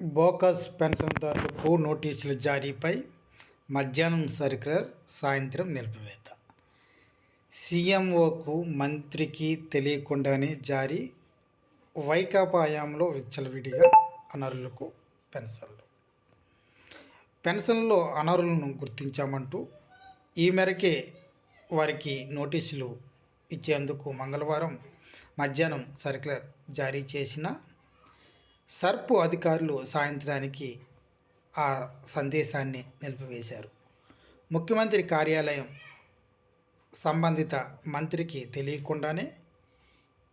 Bogus పెన్షన్దారులకు నోటీసుల జారీపై మధ్యాహ్నం circular సాయంత్రం నిలిపివేత. సీఎంఓకు మంత్రికి తెలియకుండానే జారీ వైకాపా హయాంలో విచ్చలవిడిగా అనర్హులకు పెన్షన్లు. పెన్షన్లో అనర్హులను గుర్తించామంటూ ఈ మేరకే వారికి నోటీసులు ఇచ్చేందుకు మంగళవారం మధ్యాహ్నం సర్క్యులర్ జారీ చేసిన సర్పు అధికారులు సాయంత్రానికి ఆ సందేశాన్ని నిలిపివేశారు. ముఖ్యమంత్రి కార్యాలయం సంబంధిత మంత్రికి తెలియకుండానే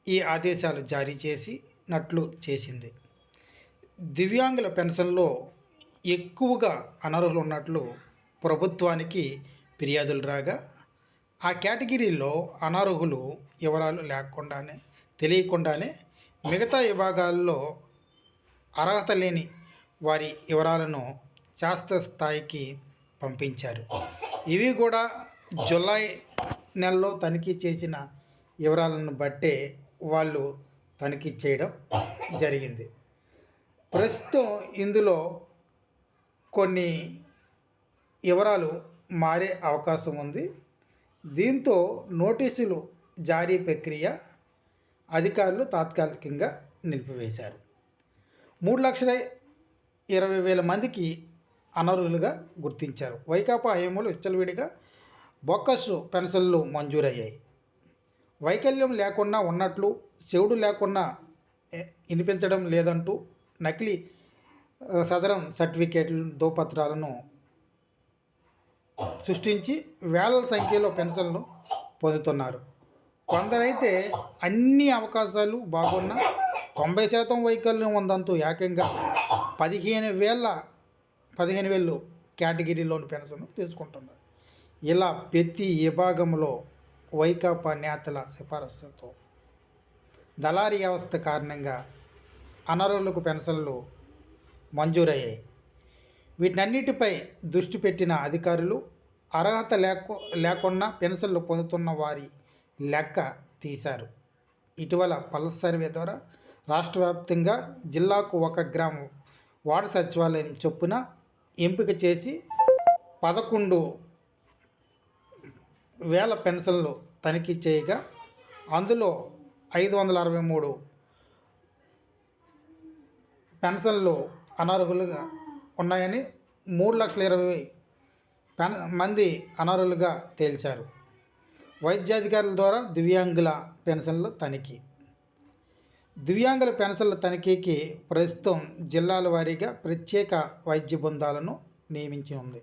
ఈ ఆదేశాలు జారీ చేసినట్లు చేసింది. దివ్యాంగుల పెన్షన్లో ఎక్కువగా అనర్హులు ఉన్నట్లు ప్రభుత్వానికి ఫిర్యాదులు రాగా ఆ కేటగిరీలో అనర్హులు వివరాలు లేకుండానే తెలియకుండానే మిగతా విభాగాల్లో అర్హత లేని వారి వివరాలను శాస్త్ర స్థాయికి పంపించారు. ఇవి కూడా జులై నెలలో తనిఖీ చేసిన వివరాలను బట్టే వాళ్ళు తనిఖీ చేయడం జరిగింది. ప్రస్తుతం ఇందులో కొన్ని వివరాలు మారే అవకాశం ఉంది. దీంతో నోటీసులు జారీ ప్రక్రియ అధికారులు తాత్కాలికంగా నిలిపివేశారు. మూడు లక్షల ఇరవై వేల మందికి అనర్హులుగా గుర్తించారు. వైకాపా హయాంలో విచ్చలవిడిగా బొక్కస్సు పెన్షన్లు మంజూరయ్యాయి. వైకల్యం లేకుండా ఉన్నట్లు చెవుడు లేకుండా వినిపించడం లేదంటూ నకిలీ సదరం సర్టిఫికేట్లు దోపత్రాలను సృష్టించి వేల సంఖ్యలో పెన్షన్లు పొందుతున్నారు. కొందరైతే అన్ని అవకాశాలు బాగున్నా తొంభై శాతం వైకల్యం ఉందంటూ ఏకంగా పదిహేను వేల పదిహేను వేలు కేటగిరీలోని పెన్షన్ తీసుకుంటున్నారు. ఇలా ప్రతి విభాగంలో వైకాపా నేతల సిఫారసుతో దళారీ వ్యవస్థ కారణంగా అనర్హులకు పెన్షన్లు మంజూరయ్యాయి. వీటన్నిటిపై దృష్టి పెట్టిన అధికారులు అర్హత లేకు లేకుండా పెన్షన్లు పొందుతున్న వారి లెక్క తీశారు. ఇటీవల పల్స్ సర్వే ద్వారా రాష్ట్ర వ్యాప్తంగా జిల్లాకు ఒక గ్రామం వార్డు సచివాలయం చొప్పున ఎంపిక చేసి పదకొండు వేల పెన్షన్లు తనిఖీ చేయగా అందులో ఐదు వందల అరవై మూడు పెన్షన్లు అనర్హులుగా ఉన్నాయని మూడు లక్షల ఇరవై పెన్ మంది అనర్హులుగా తేల్చారు. వైద్యాధికారుల ద్వారా దివ్యాంగుల పెన్షన్లు తనిఖీ దివ్యాంగుల పెన్షన్ల తనిఖీకి ప్రస్తుతం జిల్లాల వారీగా ప్రత్యేక వైద్య బృందాలను నియమించి ఉంది.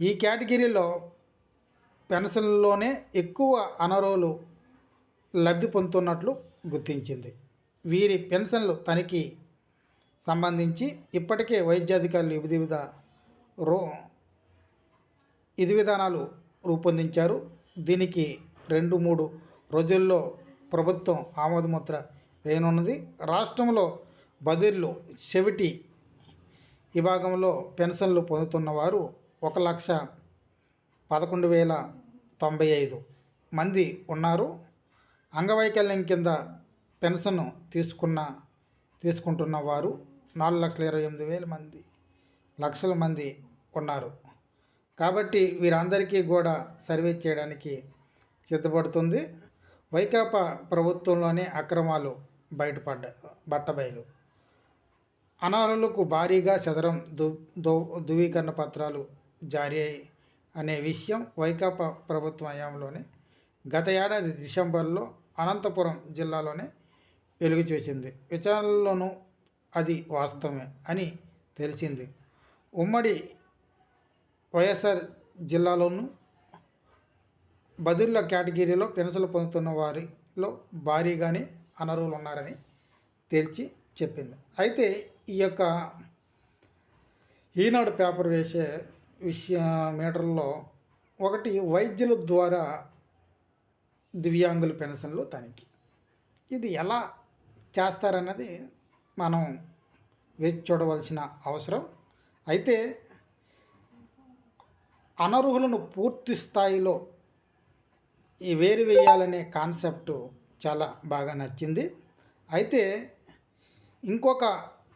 ఈ కేటగిరీలో పెన్షన్లోనే ఎక్కువ అనర్హులు లబ్ధి పొందుతున్నట్లు గుర్తించింది. వీరి పెన్షన్లు తనిఖీ సంబంధించి ఇప్పటికే వైద్యాధికారులు వివిధ వివిధ రో విధి విధానాలు రూపొందించారు. దీనికి రెండు మూడు రోజుల్లో ప్రభుత్వం ఆమోదముద్ర వేయనున్నది. రాష్ట్రంలో బదిర్లు చెవిటి విభాగంలో పెన్షన్లు పొందుతున్నవారు ఒక లక్ష పదకొండు వేల తొంభై ఐదు మంది ఉన్నారు. అంగవైకల్యం కింద పెన్షన్ తీసుకున్న తీసుకుంటున్న వారు నాలుగు లక్షల ఇరవై ఎనిమిది వేల మంది లక్షల మంది ఉన్నారు. కాబట్టి వీరందరికీ కూడా సర్వే చేయడానికి సిద్ధపడుతుంది. వైకాపా ప్రభుత్వంలోనే అక్రమాలు బయటపడ్డ బట్టబయలు. అనారులకు భారీగా చదరం దు దో ధృవీకరణ పత్రాలు జారీ అయ్యి అనే విషయం వైకాపా ప్రభుత్వ హయాంలోనే గత ఏడాది డిసెంబర్లో అనంతపురం జిల్లాలోనే వెలుగు చూసింది విచారణలోనూ అది వాస్తవమే అని తెలిసింది. ఉమ్మడి వైఎస్ఆర్ జిల్లాలోనూ బదిర్ల కేటగిరీలో పెన్షన్లు పొందుతున్న వారిలో భారీగానే అనర్హులు ఉన్నారని తేల్చి చెప్పింది. అయితే ఈ యొక్క ఈనాడు పేపర్ వేసే విషయ మీటర్లో ఒకటి వైద్యుల ద్వారా దివ్యాంగుల పెన్షన్లు తనిఖీ. ఇది ఎలా చేస్తారన్నది మనం వేచి చూడవలసిన అవసరం. అయితే అనర్హులను పూర్తి స్థాయిలో ఈ వేరు వేయాలనే కాన్సెప్ట్ చాలా బాగా నచ్చింది. అయితే ఇంకొక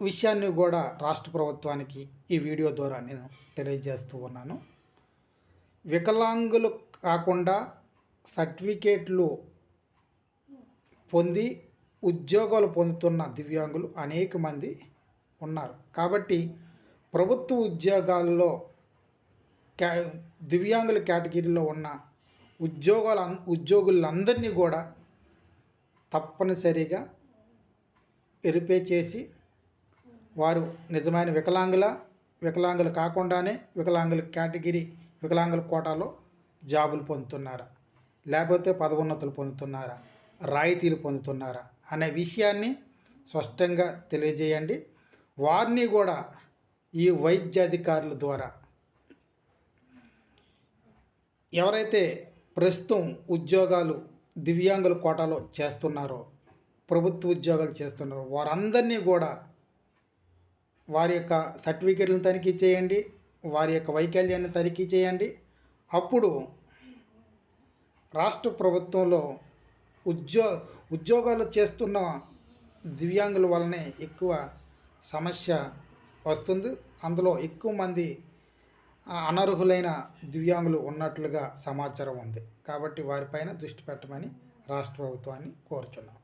విషయాన్ని కూడా రాష్ట్ర ప్రభుత్వానికి ఈ వీడియో ద్వారా నేను తెలియజేస్తూ ఉన్నాను. వికలాంగులు కాకుండా సర్టిఫికేట్లు పొంది ఉద్యోగాలు పొందుతున్న దివ్యాంగులు అనేక మంది ఉన్నారు. కాబట్టి ప్రభుత్వ ఉద్యోగాల్లో క్యా దివ్యాంగుల కేటగిరీలో ఉన్న ఉద్యోగాల ఉద్యోగులందరినీ కూడా తప్పనిసరిగా వెరిఫై చేసి వారు నిజమైన వికలాంగుల వికలాంగులు కాకుండానే వికలాంగుల కేటగిరీ వికలాంగుల కోటాలో జాబులు పొందుతున్నారా? లేకపోతే పదవున్నతులు పొందుతున్నారా? రాయితీలు పొందుతున్నారా? అనే విషయాన్ని స్పష్టంగా తెలియజేయండి. వారిని కూడా ఈ వైద్యాధికారుల ద్వారా ఎవరైతే ప్రస్తుతం ఉద్యోగాలు దివ్యాంగుల కోటాలో చేస్తున్నారో ప్రభుత్వ ఉద్యోగాలు చేస్తున్నారో. వారందరినీ కూడా వారి యొక్క సర్టిఫికేట్లను తనిఖీ చేయండి వారి యొక్క వైకల్యాన్ని తనిఖీ చేయండి. అప్పుడు రాష్ట్ర ప్రభుత్వంలో ఉద్యో ఉద్యోగాలు చేస్తున్న దివ్యాంగుల వలనే ఎక్కువ సమస్య వస్తుంది. అందులో ఎక్కువ మంది అనర్హులైన దివ్యాంగులు ఉన్నట్లుగా సమాచారం ఉంది. కాబట్టి వారిపైన దృష్టి పెట్టమని రాష్ట్ర ప్రభుత్వాన్ని కోరుచున్నాం.